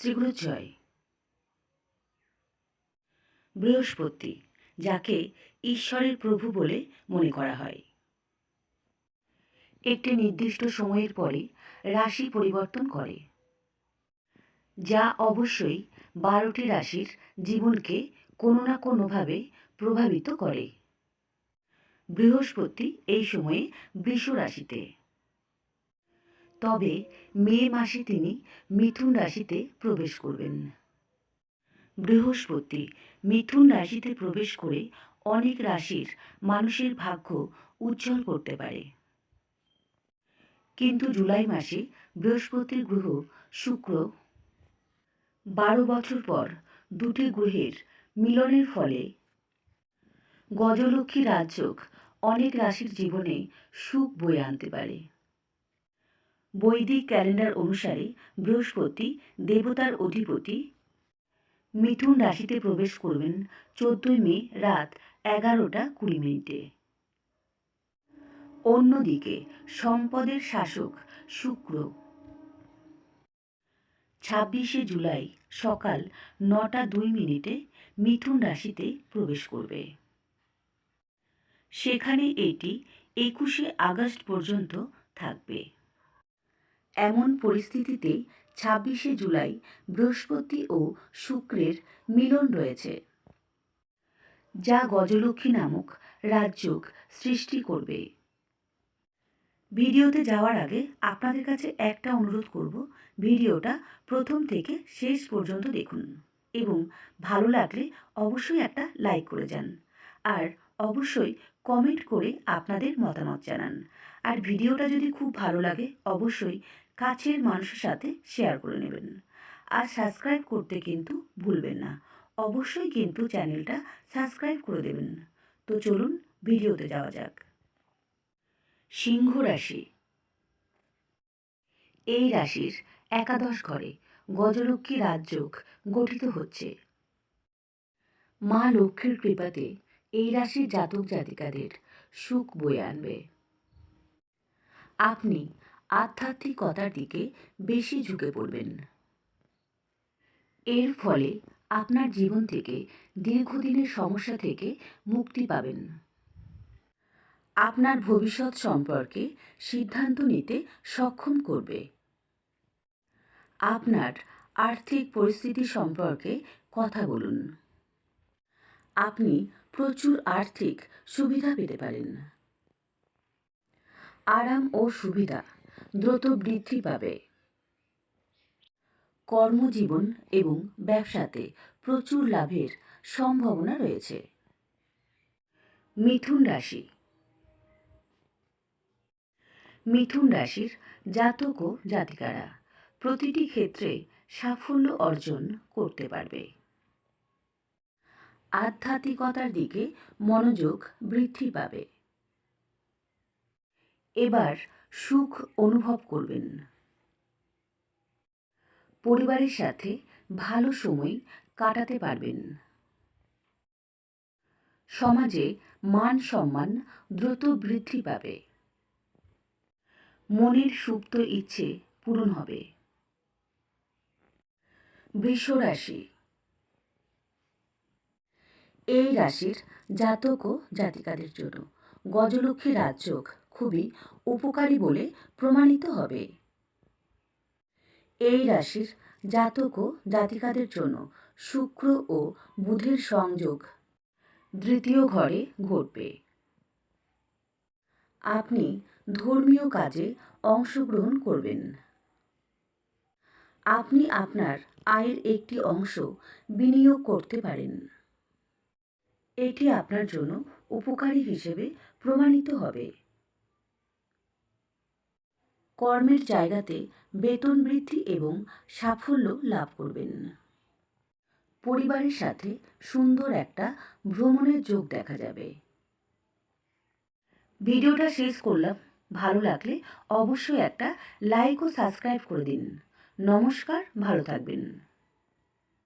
শ্রীগুরু জয় বৃহস্পতি, যাকে ঈশ্বরের প্রভু বলে মনে করা হয়। একটি নির্দিষ্ট সময়ের পরে রাশি পরিবর্তন করে, যা অবশ্যই বারোটি রাশির জীবনকে কোনো না কোনোভাবে প্রভাবিত করে। বৃহস্পতি এই সময়ে বৃষ রাশিতে। তবে মে মাসে তিনি মিথুন রাশিতে প্রবেশ করবেন। বৃহস্পতি, মিথুন রাশিতে প্রবেশ করে অনেক রাশির মানুষের ভাগ্য উজ্জ্বল করতে পারে। কিন্তু জুলাই মাসে বৃহস্পতির গ্রহ শুক্র। বারো বছর পর দুটি গ্রহের মিলনের ফলে গজলক্ষ্মী রাজযোগ অনেক রাশির জীবনে সুখ বয়ে আনতে পারে। বৈদিক ক্যালেন্ডার অনুসারে বৃহস্পতি, দেবতার অধিপতি। মিথুন রাশিতে প্রবেশ করবেন চোদ্দই মে রাত এগারোটা কুড়ি মিনিটে। অন্যদিকে সম্পদের শাসক শুক্র। ছাব্বিশে জুলাই সকাল নটা দুই মিনিটে মিথুন রাশিতে প্রবেশ করবে। সেখানে এটি একুশে আগস্ট পর্যন্ত থাকবে। এমন পরিস্থিতিতে ছাব্বিশে জুলাই বৃহস্পতি ও শুক্রের মিলন রয়েছে, যা গজলক্ষ্মী নামক রাজযোগ সৃষ্টি করবে। ভিডিওতে যাওয়ার আগে আপনাদের কাছে একটা অনুরোধ করব, ভিডিওটা প্রথম থেকে শেষ পর্যন্ত দেখুন এবং ভালো লাগলে অবশ্যই একটা লাইক করে যান আর অবশ্যই কমেন্ট করে আপনাদের মতামত জানান। আর ভিডিওটা যদি খুব ভালো লাগে, অবশ্যই কাছের মানুষের সাথে শেয়ার করে নেবেন আর সাবস্ক্রাইব করতে কিন্তু ভুলবেন না। অবশ্যই কিন্তু চ্যানেলটা সাবস্ক্রাইব করে দেবেন তো চলুন ভিডিওতে যাওয়া যাক। সিংহ রাশি। এই রাশির একাদশ ঘরে গজলক্ষ্মী রাজযোগ গঠিত হচ্ছে। মা লক্ষ্মীর কৃপাতে এই রাশির জাতক জাতিকাদের সুখ বয়ে আনবে। আপনি আধ্যাত্মিকতার দিকে বেশি ঝুঁকে পড়বেন। এর ফলে আপনার জীবন থেকে, দীর্ঘদিনের সমস্যা থেকে মুক্তি পাবেন। আপনার ভবিষ্যৎ সম্পর্কে সিদ্ধান্ত নিতে সক্ষম করবে। আপনার আর্থিক পরিস্থিতি সম্পর্কে কথা বলুন। আপনি প্রচুর আর্থিক সুবিধা পেতে পারেন। আরাম ও সুবিধা। দ্রুত বৃদ্ধি পাবে। কর্মজীবন এবং ব্যবসাতে প্রচুর লাভের সম্ভাবনা রয়েছে। মিথুন রাশি। মিথুন রাশির জাতক ও জাতিকারা প্রতিটি ক্ষেত্রে সাফল্য অর্জন করতে পারবে। আধ্যাত্মিকতার দিকে মনোযোগ বৃদ্ধি পাবে। এবার সুখ অনুভব করবেন। পরিবারের সাথে ভালো সময় কাটাতে পারবেন। সমাজে মান সম্মান দ্রুত বৃদ্ধি পাবে। মনের সুপ্ত ইচ্ছে পূরণ হবে। বৃষ রাশি এই রাশির জাতক ও জাতিকাদের জন্য গজলক্ষ্মী রাজযোগ খুবই উপকারী বলে প্রমাণিত হবে। এই রাশির জাতক ও জাতিকাদের জন্য শুক্র ও বুধের সংযোগ দ্বিতীয় ঘরে ঘটবে। আপনি ধর্মীয় কাজে অংশগ্রহণ করবেন। আপনি আপনার আয়ের একটি অংশ বিনিয়োগ করতে পারেন। এটি আপনার জন্য উপকারী হিসেবে প্রমাণিত হবে। কর্মের জায়গাতে বেতন বৃদ্ধি এবং সাফল্য লাভ করবেন। পরিবারের সাথে সুন্দর একটা ভ্রমণের যোগ দেখা যাবে। ভিডিওটা শেষ করলাম। ভালো লাগলে অবশ্যই একটা লাইক ও সাবস্ক্রাইব করে দিন। নমস্কার, ভালো থাকবেন।